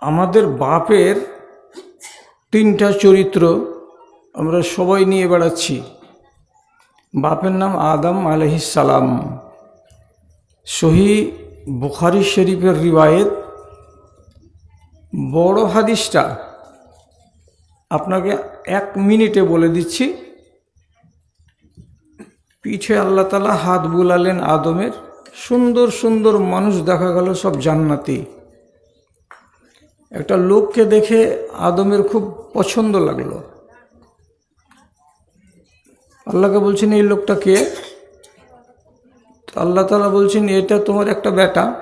আমাদের বাপের তিনটা চরিত্র আমরা সবাই নিয়ে বেড়াচ্ছি। বাপের নাম আদম সালাম। সহি বুখারি শরীফের রিবায়েত বড় হাদিসটা আপনাকে এক মিনিটে বলে দিচ্ছি। পিঠে আল্লাহ তালা হাত বুলালেন আদমের। সুন্দর সুন্দর মানুষ দেখা গেল সব জান্নাতি। একটা লোককে দেখে আদমের খুব পছন্দ লাগল। আল্লাহকে বলছেন, এই লোকটা কে? আল্লাহ তালা বলছেন, এটা তোমার একটা বেটা।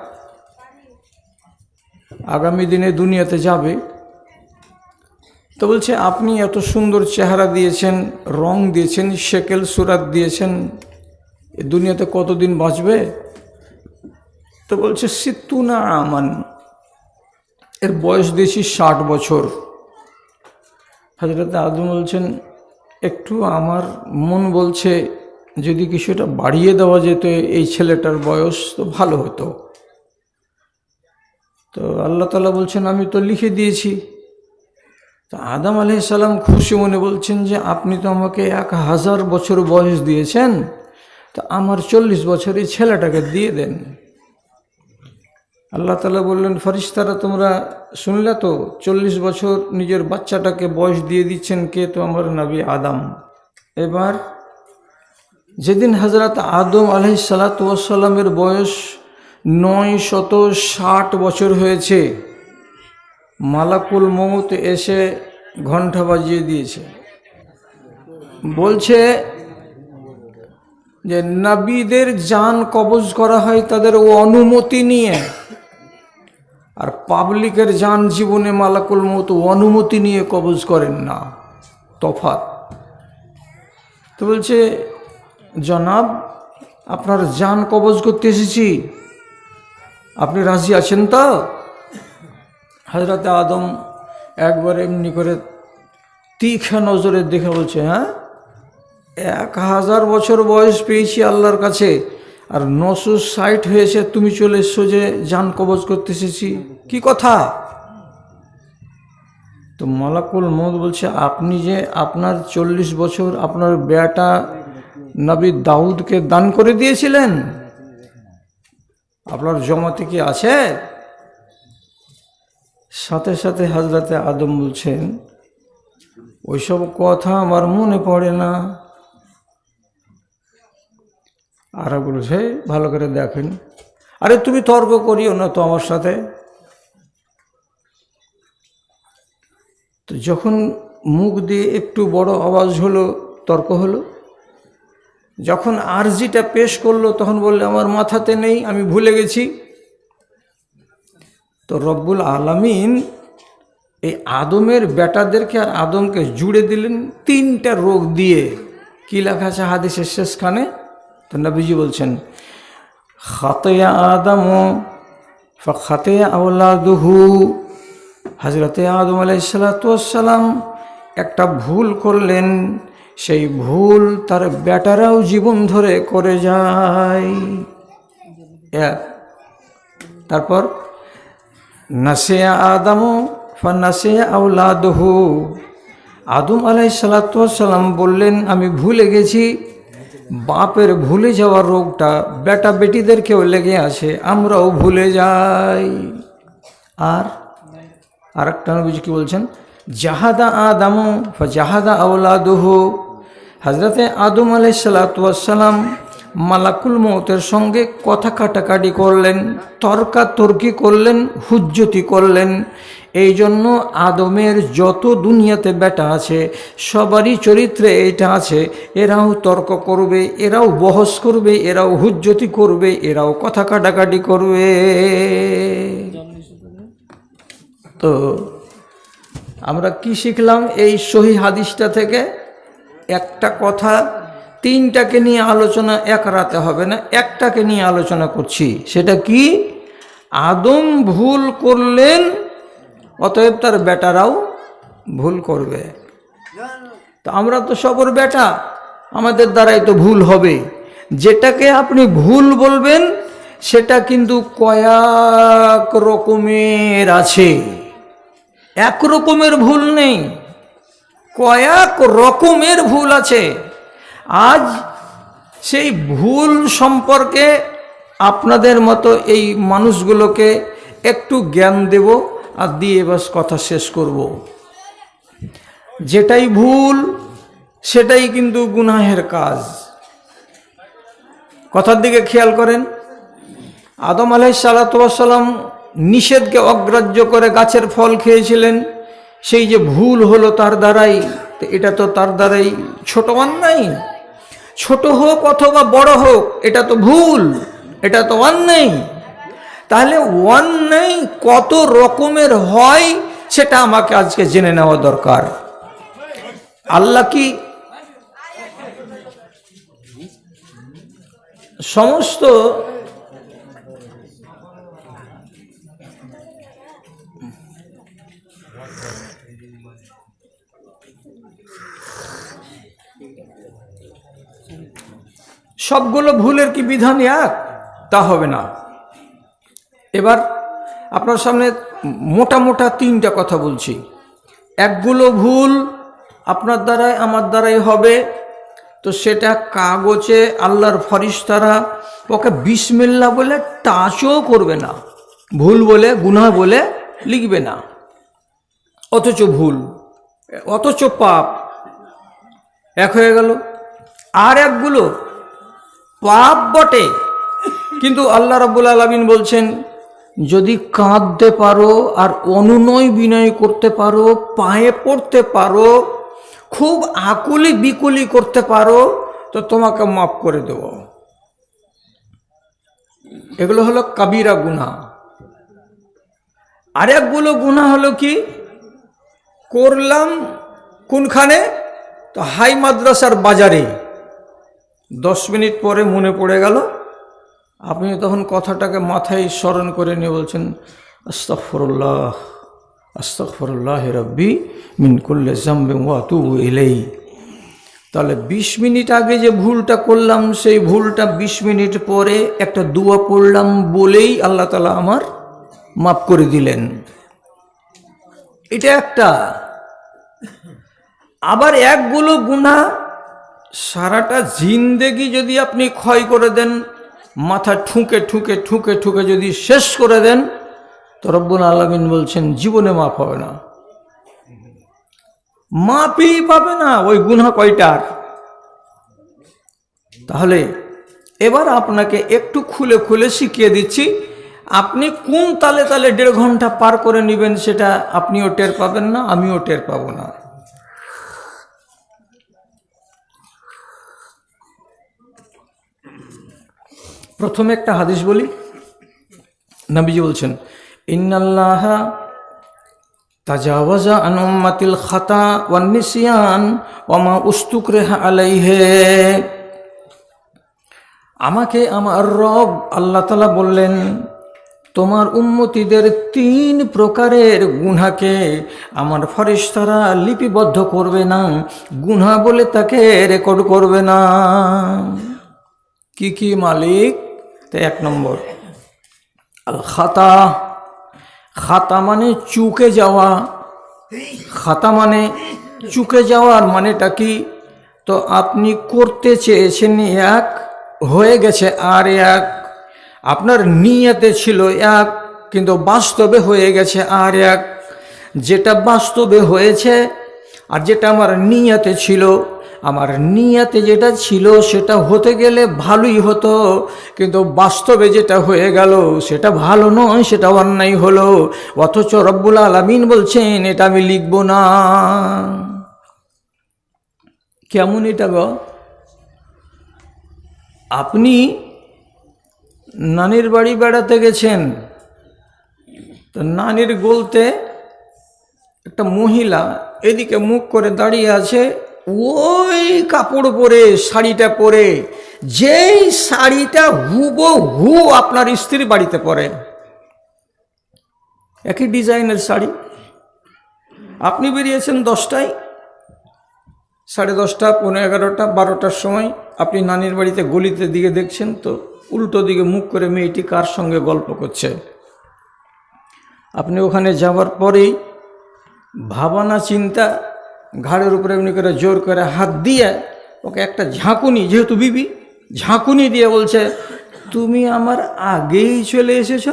আগামী দিনে দুনিয়াতে যাবে। তো বলছে, আপনি এত সুন্দর চেহারা দিয়েছেন, রং দিয়েছেন শেকেল সুরাত দিয়েছেন দুনিয়াতে কতদিন বাঁচবে? তো বলছে, সিত্তুনা আমান। এর বয়স দিয়েছি ষাট বছর। হাজরত আদম বলছেন, একটু আমার মন বলছে যদি কিছুটা বাড়িয়ে দেওয়া যেত এই ছেলেটার বয়স, তো ভালো হতো। তো আল্লাহ তালা বলছেন, আমি তো লিখে দিয়েছি। তো আদম সালাম খুশি মনে বলছেন যে, আপনি তো আমাকে এক হাজার বছর বয়স দিয়েছেন, তো আমার চল্লিশ বছর এই ছেলেটাকে দিয়ে দেন। আল্লাহ তালা বললেন ফরিস্তারা তোমরা শুনলে তো, চল্লিশ বছর নিজের বাচ্চাটাকে বয়স দিয়ে দিচ্ছেন কে তো আমার নবী আদম। এবার যেদিন হজরত আদম আলহ সালাতামের বয়স নয় শত ষাট বছর হয়েছে, মালাকুল মৌত এসে ঘণ্টা বাজিয়ে দিয়েছে। বলছে যে, নবীদের যান কবজ করা হয় তাদের অনুমতি নিয়ে। আর পাবলিকের যান জীবনে মালাকুল মতো অনুমতি নিয়ে কবজ করেন না। তফাত তো বলছে, জনাব, আপনার যান কবজ করতে এসেছি। আপনি রাজি আছেন তো? হাজরাতে আদম একবার এমনি করে তীক্ষা নজরে দেখে বলছে হ্যাঁ এক হাজার বছর বয়স পেয়েছি আল্লাহর কাছে। আর নশো ষাট হয়েছে, তুমি চলে এসছো যে যান কবজ করতে এসেছি। কি কথা? তো মালাকুল মদ বলছে, আপনি যে আপনার চল্লিশ বছর আপনার বেটা নবী দাউদকে দান করে দিয়েছিলেন, আপনার জমাতে কি আছে? সাথে সাথে হাজরাতে আদম বলছেন, ওইসব কথা আমার মনে পড়ে না। আর বলেছে ভালো করে দেখেন। আরে, তুমি তর্ক করিও না তো আমার সাথে। তো যখন মুখ দিয়ে একটু বড় আওয়াজ হলো, তর্ক হলো, যখন আরজিটা পেশ করল, তখন বললে, আমার মাথাতে নেই, আমি ভুলে গেছি। তো রব্বুল আলমিন এই আদমের বেটাদেরকে আর আদমকে জুড়ে দিলেন তিনটা রোগ দিয়ে। কি লেখা আছে হাদিসের শেষখানে? তো নবীজি বলছেন, খাতেয়া আদম খাতে আউলাদুহু হজরতে আদম আলাইসালাম একটা ভুল করলেন, সেই ভুল তার বেটারাও জীবন ধরে করে যায়। এক তারপর নাসে আদম ফান্নাসে আউলাদহু আদম আলাই সালাতাম বললেন, আমি ভুলে গেছি। বাপের ভুলে যাওয়ার রোগটা বেটা বেটিদেরকেও লেগে আছে, আমরাও ভুলে যাই। আর আরেকটা নবীজি কি বলছেন? জাহাদা আদাম জাহাদা আউলাদহ হজরতে আদম আলাই সালাতাম মালাকুল মৌতের সঙ্গে কথা কাটাকাটি করলেন তর্কাতর্কি করলেন, হুজ্জতি করলেন। এই জন্য আদমের যত দুনিয়াতে বেটা আছে, সবারই চরিত্রে এটা আছে, এরাও তর্ক করবে, এরাও বহস করবে, এরাও হুজ্জতি করবে, এরাও কথা কাটাকাটি করবে। তো আমরা কি শিখলাম এই সহি হাদিসটা থেকে? একটা কথা তিনটাকে নিয়ে আলোচনা এক রাতে হবে না, একটাকে নিয়ে আলোচনা করছি। সেটা কি? আদম ভুল করলেন, অতএব তার বেটারাও ভুল করবে। তো আমরা তো সবর বেটা, আমাদের দ্বারাই তো ভুল হবে। যেটাকে আপনি ভুল বলবেন, সেটা কিন্তু কয়েক রকমের আছে। এক রকমের ভুল নেই, কয়েক রকমের ভুল আছে। আজ সেই ভুল সম্পর্কে আপনাদের মতো এই মানুষগুলোকে একটু জ্ঞান দেব আর দিয়ে বাস কথা শেষ করব। যেটাই ভুল, সেটাই কিন্তু গুনাহের কাজ। কথার দিকে খেয়াল করেন। আদম আলাই সালাতাম নিষেধকে অগ্রাহ্য করে গাছের ফল খেয়েছিলেন। সেই যে ভুল হলো তার দ্বারাই এটা তো তার দ্বারাই ছোট অন্যায়। ছোট হোক অথবা বড় হোক, এটা তো ভুল, এটা তো অন্যায়। তাহলে অন্যায় কত রকমের হয়, সেটা আমাকে আজকে জেনে নেওয়া দরকার। আল্লাহ কি সমস্ত সবগুলো ভুলের কি বিধান এক? তা হবে না। এবার আপনার সামনে মোটা মোটা তিনটা কথা বলছি। একগুলো ভুল আপনার দ্বারাই, আমার দ্বারাই হবে। তো সেটা কাগজে আল্লাহর ফরিস্তারা ওকে বিসমিল্লা বলে টাচও করবে না। ভুল বলে, গুনাহ বলে লিখবে না। অথচ ভুল, অথচ পাপ। এক হয়ে গেল। আর একগুলো পাপ বটে। কিন্তু আল্লাহ রাবুল আলমিন বলছেন, যদি কাঁদতে পারো আর অনুনয় বিনয় করতে পারো, পায়ে পড়তে পারো, খুব আকুলি বিকুলি করতে পারো, তো তোমাকে মাফ করে দেব। এগুলো হলো কাবিরা গুনা আরেকগুলো গুণা হলো কি? করলাম কোনখানে? তো হাই মাদ্রাসার বাজারে। দশ মিনিট পরে মনে পড়ে গেল, আপনি তখন কথাটাকে মাথায় স্মরণ করে নিয়ে বলছেন আস্তফরুল্লাহ আস্তফরুল্লাহ রব্বি মিনকুল্লে জাম্বে ওয়াতু এলেই তাহলে বিশ মিনিট আগে যে ভুলটা করলাম, সেই ভুলটা বিশ মিনিট পরে একটা দুয়া পড়লাম বলেই আল্লাহ তালা আমার মাফ করে দিলেন। এটা একটা। আবার একগুলো গুণা সারাটা জিন্দেগি যদি আপনি ক্ষয় করে দেন, মাথা ঠুকে ঠুকে ঠুকে ঠুকে যদি শেষ করে দেন, তো রব্বুল আলমিন বলছেন, জীবনে মাফ হবে না। মাপই পাবে না, ওই গুনা কয়টার? তাহলে এবার আপনাকে একটু খুলে খুলে শিখিয়ে দিচ্ছি, আপনি কোন তালে তালে দেড় ঘণ্টা পার করে নেবেন সেটা আপনিও টের পাবেন না, আমিও টের পাবো না। প্রথমে একটা হাদিস বলি। নবীজি বলছেন, ইন্নাল্লাহ তাজাওয়াজা আনুম্মাতিল খাতা ওয়ান ওয়ামা উস্তুক রেহা আলাইহে। আমাকে আমার রব আল্লাহ তালা বললেন, তোমার উন্মতিদের তিন প্রকারের গুনাকে আমার ফরিস্তারা লিপিবদ্ধ করবে না গুনা বলে তাকে রেকর্ড করবে না। কি কি মালিক? তো এক নম্বর। আল খাতা খাতা মানে চুকে যাওয়া। খাতা মানে চুকে যাওয়ার মানেটা কি? তো আপনি করতে চেয়েছেন এক, হয়ে গেছে আর এক। আপনার নিয়তে ছিল এক, কিন্তু বাস্তবে হয়ে গেছে আর এক। যেটা বাস্তবে হয়েছে আর যেটা আমার নিয়তে ছিল আমার নিয়াতে যেটা ছিল সেটা হতে গেলে ভালোই হতো। কিন্তু বাস্তবে যেটা হয়ে গেল, সেটা ভালো নয়, সেটা অন্যায় হলো। অথচ রব্বুল আলমিন বলছেন, এটা আমি লিখব না। কেমন এটা গো? আপনি নানির বাড়ি বেড়াতে গেছেন, তো নানির গোলতে একটা মহিলা এদিকে মুখ করে দাঁড়িয়ে আছে ওই কাপড় পরে, শাড়িটা পরে, যেই শাড়িটা হুবো হু আপনার স্ত্রী বাড়িতে পরে। একই ডিজাইনের শাড়ি। আপনি বেরিয়েছেন দশটায়, সাড়ে দশটা পনেরো এগারোটা, বারোটার সময়। আপনি নানির বাড়িতে গলিতে দিকে দেখছেন তো, উল্টো দিকে মুখ করে মেয়েটি কার সঙ্গে গল্প করছে। আপনি ওখানে যাওয়ার পরেই ভাবনা, চিন্তা ঘাড়ের উপরে এমনি করে জোর করে হাত দিয়ে ওকে একটা ঝাঁকুনি, যেহেতু বিবি, ঝাঁকুনি দিয়ে বলছে, তুমি আমার আগেই চলে এসেছ?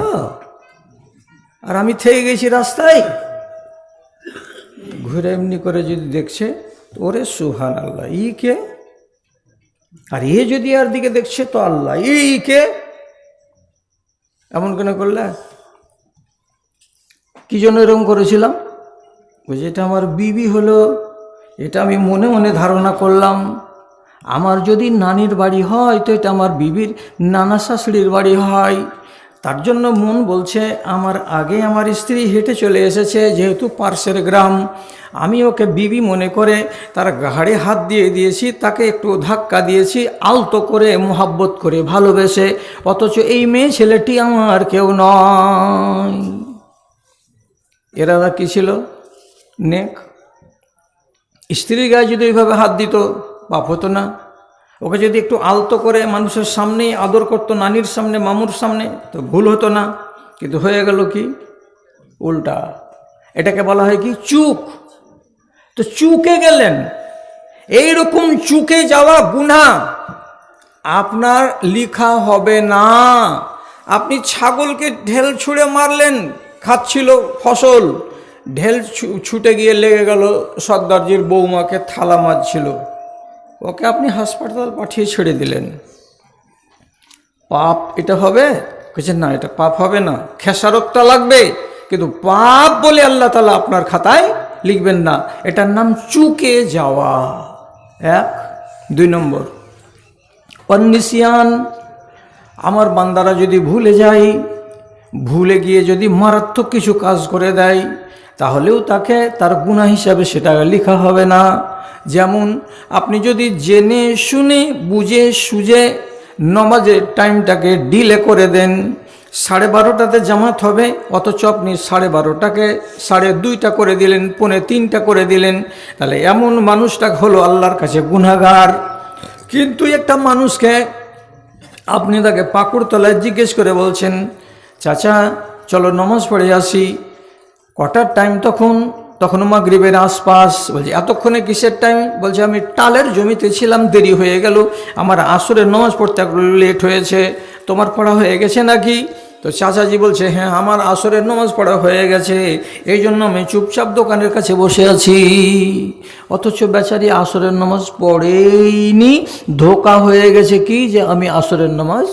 আর আমি থেকে গেছি রাস্তায়? ঘুরে এমনি করে যদি দেখছে ওরে সুহান আল্লাহ ই কে? আর এ যদি আর দিকে দেখছে, তো আল্লাহ, ই কে? এমন কেন করলে? কি জন্য এরকম করেছিলাম? যেটা আমার বিবি হলো এটা আমি মনে মনে ধারণা করলাম। আমার যদি নানির বাড়ি হয়, তো এটা আমার বিবির নানা শাশুড়ির বাড়ি হয়। তার জন্য মন বলছে, আমার আগে আমার স্ত্রী হেঁটে চলে এসেছে, যেহেতু পার্শ্বের গ্রাম। আমি ওকে বিবি মনে করে তার ঘাড়ে হাত দিয়ে দিয়েছি, তাকে একটু ধাক্কা দিয়েছি, আলতো করে, মোহাব্বত করে ভালোবেসে। অথচ এই মেয়ে ছেলেটি আমার কেউ নয়। এরা কি ছিল? নেক? স্ত্রীর গায়ে যদি ওইভাবে হাত দিত পাপ হতো না। ওকে যদি একটু আলতো করে মানুষের সামনেই আদর করতো, নানির সামনে, মামুর সামনে, তো ভুল হতো না। কিন্তু হয়ে গেল কি? উল্টা। এটাকে বলা হয় কি? চুক। তো চুকে গেলেন। এই রকম চুকে যাওয়া গুণা আপনার লিখা হবে না। আপনি ছাগলকে ঢেল ছুঁড়ে মারলেন, খাচ্ছিল ফসল। ঢেল ছুটে গিয়ে লেগে গেল সর্দারজির বৌমাকে থালা মারছিল ওকে আপনি হাসপাতাল পাঠিয়ে ছেড়ে দিলেন। পাপ এটা হবে? বলছে না, এটা পাপ হবে না। খেসারতটা লাগবে। কিন্তু পাপ বলে আল্লাহ তালা আপনার খাতায় লিখবেন না। এটার নাম চুকে যাওয়া। এক। দুই নম্বর। অন্নিসিয়ান আমার বান্দারা যদি ভুলে যায়, ভুলে গিয়ে যদি মারাত্মক কিছু কাজ করে দেয় তাহলেও তাকে তার গুণা হিসাবে সেটা লেখা হবে না। যেমন আপনি যদি জেনে শুনে, বুঝে, সুঝে নমাজের টাইমটাকে ডিলে করে দেন, সাড়ে বারোটাতে জামাত হবে, অথচ আপনি সাড়ে বারোটাকে সাড়ে দুইটা করে দিলেন, পৌনে তিনটা করে দিলেন, তাহলে এমন মানুষটা হলো আল্লাহর কাছে গুনাগার কিন্তু একটা মানুষকে আপনি তাকে পাকুড় তলায় জিজ্ঞেস করে বলছেন, চাচা, চলো নমাজ পড়ে আসি। কটার টাইম তখন তখন মাগরিবের আশপাশ, বলছি, এতক্ষণে কিসের টাইম বলছে, আমি টালের জমিতে ছিলাম, দেরি হয়ে গেল। আমার আসরের নমাজ পড়তে লেট হয়েছে। তোমার পড়া হয়ে গেছে নাকি? তো চাচাজি বলছে হ্যাঁ আমার আসরের নমাজ পড়া হয়ে গেছে। এই জন্য আমি চুপচাপ দোকানের কাছে বসে আছি। অথচ বেচারি আসরের নামাজ পড়েইনি। ধোকা হয়ে গেছে কি যে আমি আসরের নামাজ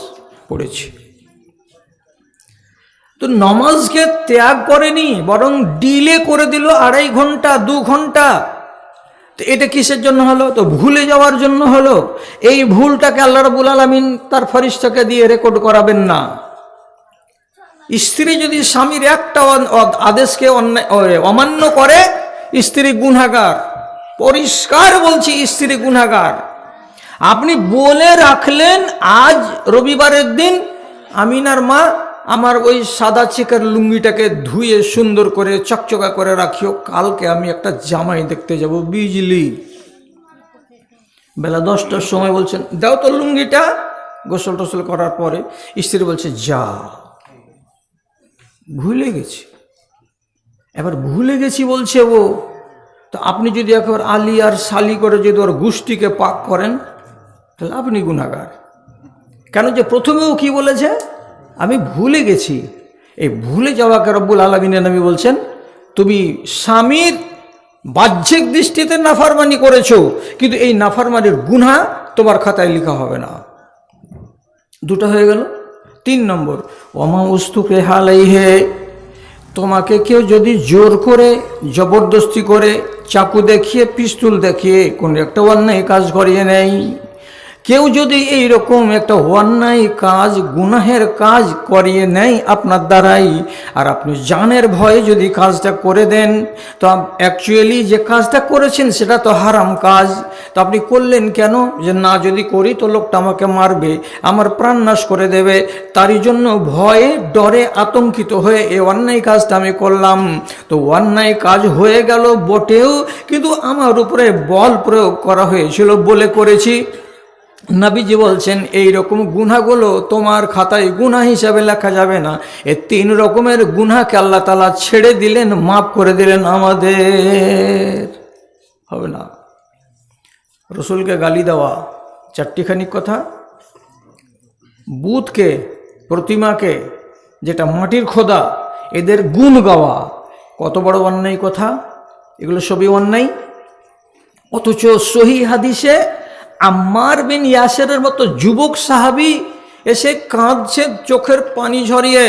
পড়েছি? তো নমাজকে ত্যাগ করেনি, বরং ডিলে করে দিল আড়াই ঘণ্টা, দু ঘণ্টা। তো এটা কিসের জন্য হলো? তো ভুলে যাওয়ার জন্য হলো। এই ভুলটাকে আল্লাহ রবুল আলমিন তার ফরিস্তাকে দিয়ে রেকর্ড করাবেন না। স্ত্রী যদি স্বামীর একটা আদেশকে অমান্য করে, স্ত্রী গুণাগার পরিষ্কার বলছি, স্ত্রী গুণাগার আপনি বলে রাখলেন, আজ রবিবারের দিন আমিনার মা আমার ওই সাদা চিকের লুঙ্গিটাকে ধুয়ে সুন্দর করে চকচকা করে রাখিও। কালকে আমি একটা জামাই দেখতে যাব বিজলি। বেলা দশটার সময় বলছেন, দাও তো লুঙ্গিটা। গোসল টোসল করার পরে স্ত্রী বলছে, যা। ভুলে গেছি। এবার ভুলে গেছি বলছে ও। তো আপনি যদি একবার আলি আর শালি করে যদি ওর গোষ্ঠীকে পাক করেন, তাহলে আপনি গুণাগার কেন যে প্রথমেও কি বলেছে? আমি ভুলে গেছি। এই ভুলে যাওয়াকে রব্বুল আলমিনের নামি বলছেন, তুমি স্বামীর বাহ্যিক দৃষ্টিতে নাফারমানি করেছ, কিন্তু এই নাফারমানির গুণা তোমার খাতায় লেখা হবে না। দুটো হয়ে গেল। তিন নম্বর অমা উস্তুকে হালাই হে তোমাকে কেউ যদি জোর করে, জবরদস্তি করে, চাকু দেখিয়ে, পিস্তুল দেখিয়ে, কোনো একটা অন্যায় কাজ করিয়ে নেয়। কেউ যদি এই রকম একটা অন্যায় কাজ, গুনাহের কাজ করিয়ে নেয় আপনার দ্বারাই, আর আপনি জানের ভয়ে যদি কাজটা করে দেন, তো অ্যাকচুয়ালি যে কাজটা করেছেন সেটা তো হারাম কাজ। তো আপনি করলেন কেন? যে না, যদি করি তো লোকটা আমাকে মারবে, আমার প্রাণ নাশ করে দেবে। তারই জন্য ভয়ে ডরে আতঙ্কিত হয়ে এই অন্যায় কাজটা আমি করলাম। তো অন্যায় কাজ হয়ে গেল বটেও, কিন্তু আমার উপরে বল প্রয়োগ করা হয়েছিল বলে করেছি। নাবিজি বলছেন, এই রকম গুনাগুলো তোমার খাতায় গুনা হিসাবে লেখা যাবে না। এ তিন রকমের গুনাকে আল্লাহ তালা ছেড়ে দিলেন, মাফ করে দিলেন আমাদের। হবে না। রসুলকে গালি দেওয়া চারটিখানি কথা। বুথকে প্রতিমাকে, যেটা মাটির খোদা, এদের গুণ গাওয়া। কত বড় অন্যায় কথা। এগুলো সবই অন্যায়। অথচ সহি হাদিসে আম্মার বিন ইয়াসেরের মতো যুবক সাহাবি এসে কাঁদছে, চোখের পানি ঝরিয়ে।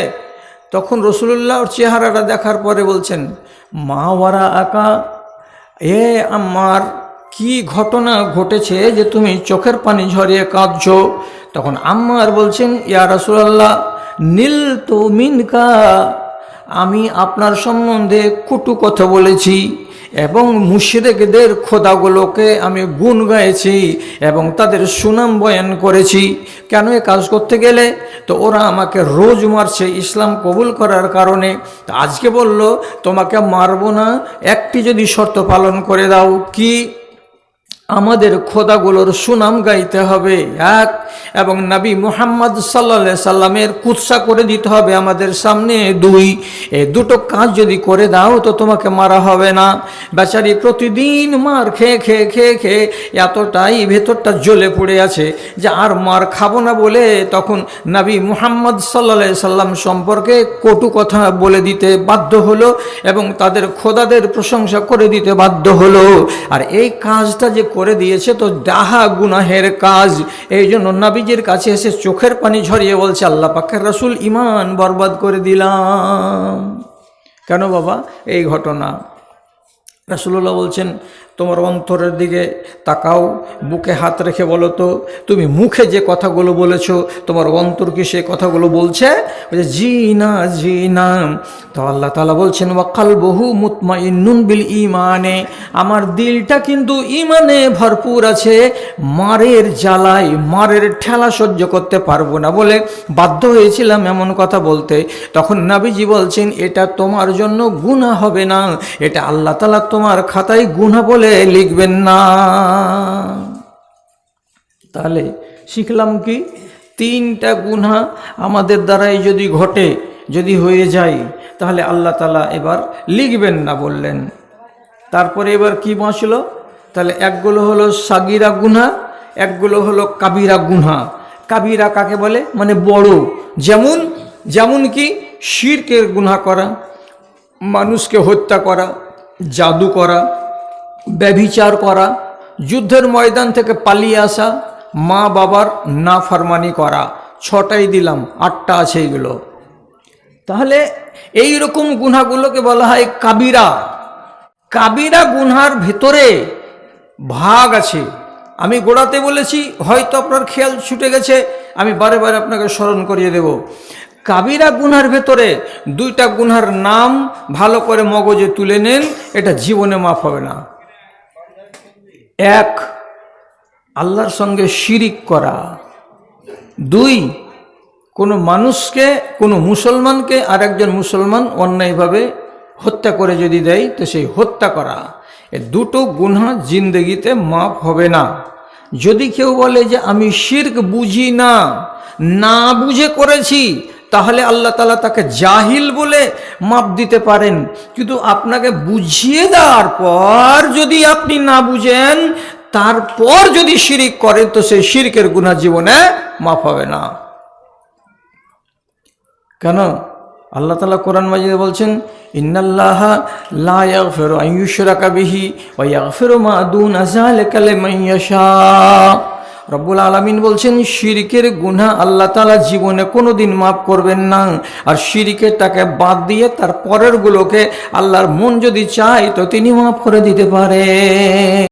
তখন রসুল্লাহ ওর চেহারাটা দেখার পরে বলছেন, মা ওয়ারা আকা, এ আম্মার, কি ঘটনা ঘটেছে যে তুমি চোখের পানি ঝরিয়ে কাঁদছ? তখন আম্মার বলছেন, ইয়া রসুল্লাহ নীল তো মিনকা, আমি আপনার সম্বন্ধে কটু কথা বলেছি। এবং মুশরিকদের খোদাগুলোকে আমি গুণ গাইছি এবং তাদের সুনাম বয়ান করেছি। কেন এ কাজ করতে গেলে? তো ওরা আমাকে রোজ মারছে ইসলাম কবুল করার কারণে। আজকে বলল, তোমাকে মারবো না, একটি যদি শর্ত পালন করে দাও। কি? আমাদের খোদাগুলোর সুনাম গাইতে হবে, এক। এবং নবী মুহাম্মদ সাল্লা সাল্লামের কুৎসা করে দিতে হবে আমাদের সামনে, দুই। এই দুটো কাজ যদি করে দাও তো তোমাকে মারা হবে না। বেচারি প্রতিদিন মার খেয়ে খেয়ে খেয়ে খেয়ে এতটাই ভেতরটা জ্বলে পড়ে আছে যে আর মার খাব না বলে তখন নবী মুহাম্মদ সাল্লা সাল্লাম সম্পর্কে কটু কথা বলে দিতে বাধ্য হলো এবং তাদের খোদাদের প্রশংসা করে দিতে বাধ্য হলো। আর এই কাজটা যে করে দিয়েছে, তো ডাহা গুনাহের কাজ। এই জন্য নাবিজের কাছে এসে চোখের পানি ঝরিয়ে বলছে, আল্লাহ পাকের রসুল ইমান বরবাদ করে দিলাম। কেন বাবা? এই ঘটনা। রাসুল্লাহ বলছেন তোমার অন্তরের দিকে তাকাও, বুকে হাত রেখে বলো তো, তুমি মুখে যে কথাগুলো বলেছ, তোমার অন্তর কি সে কথাগুলো বলছে? বলছে জি না জি না তো আল্লাহ তালা বলছেন ওয়াকাল বহু মুতমা ইন্নুন বিল ইমানে আমার দিলটা কিন্তু ইমানে ভরপুর আছে, মারের জ্বালাই মারের ঠেলা সহ্য করতে পারব না বলে বাধ্য হয়েছিলাম এমন কথা বলতে। তখন নাবিজি বলছেন, এটা তোমার জন্য গুণা হবে না। এটা আল্লাহ তালা তোমার খাতায় গুণা বলে লিখবেন না। তাহলে শিখলাম কি? তিনটা গুণা আমাদের দ্বারাই যদি ঘটে, যদি হয়ে যায়, তাহলে আল্লাহ তালা এবার লিখবেন না বললেন। তারপরে এবার কি বাঁচল তাহলে একগুলো হলো সাগিরা গুনা একগুলো হলো কাবিরা গুনা কাবিরা কাকে বলে? মানে বড়। যেমন যেমন কি? শিরকের গুনা করা, মানুষকে হত্যা করা, জাদু করা ব্যভিচার করা, যুদ্ধের ময়দান থেকে পালিয়ে আসা, মা বাবার না ফরমানি করা, ছটাই দিলাম, আটটা আছে এগুলো। তাহলে এই রকম গুনাগুলোকে বলা হয় কাবিরা। কাবিরা গুনহার ভেতরে ভাগ আছে। আমি গোড়াতে বলেছি, হয়তো আপনার খেয়াল ছুটে গেছে, আমি বারে বারে আপনাকে স্মরণ করিয়ে দেব। কাবিরা গুনহার ভেতরে দুইটা গুনহার নাম ভালো করে মগজে তুলে নেন, এটা জীবনে মাফ হবে না। এক, আল্লাহর সঙ্গে শিরিক করা। দুই, কোনো মানুষকে, কোনো মুসলমানকে আর একজন মুসলমান অন্যায়ভাবে হত্যা করে যদি দেয়, তো সেই হত্যা করা। এ দুটো গুনহা জিন্দগিতে মাফ হবে না। যদি কেউ বলে যে, আমি শির্ক বুঝি না না বুঝে করেছি তাহলে আল্লাহ তালা তাকে জাহিল বলে মাপ দিতে পারেন। কিন্তু আপনাকে বুঝিয়ে দেওয়ার পর যদি আপনি না বুঝেন, তারপর যদি শিরিক করেন, তো সেই শিরকের গুণা জীবনে মাফ হবে না। কেন? আল্লাহ তালা কোরআন মাজিদে বলছেন, ইন্নাল্লাহ লা ইয়াগফিরু আন ইউশরাকা বিহি ওয়া ইয়াগফিরু মা দুনা যালিকা লিমান ইয়াশা। রব্বুল আলমিন বলছেন, শিরিকের গুনা আল্লাহ তালা জীবনে কোনো দিন মাফ করবেন না। আর শিরিকেরটাকে বাদ দিয়ে তার পরের গুলোকে আল্লাহর মন যদি চায়, তো তিনি মাফ করে দিতে পারে।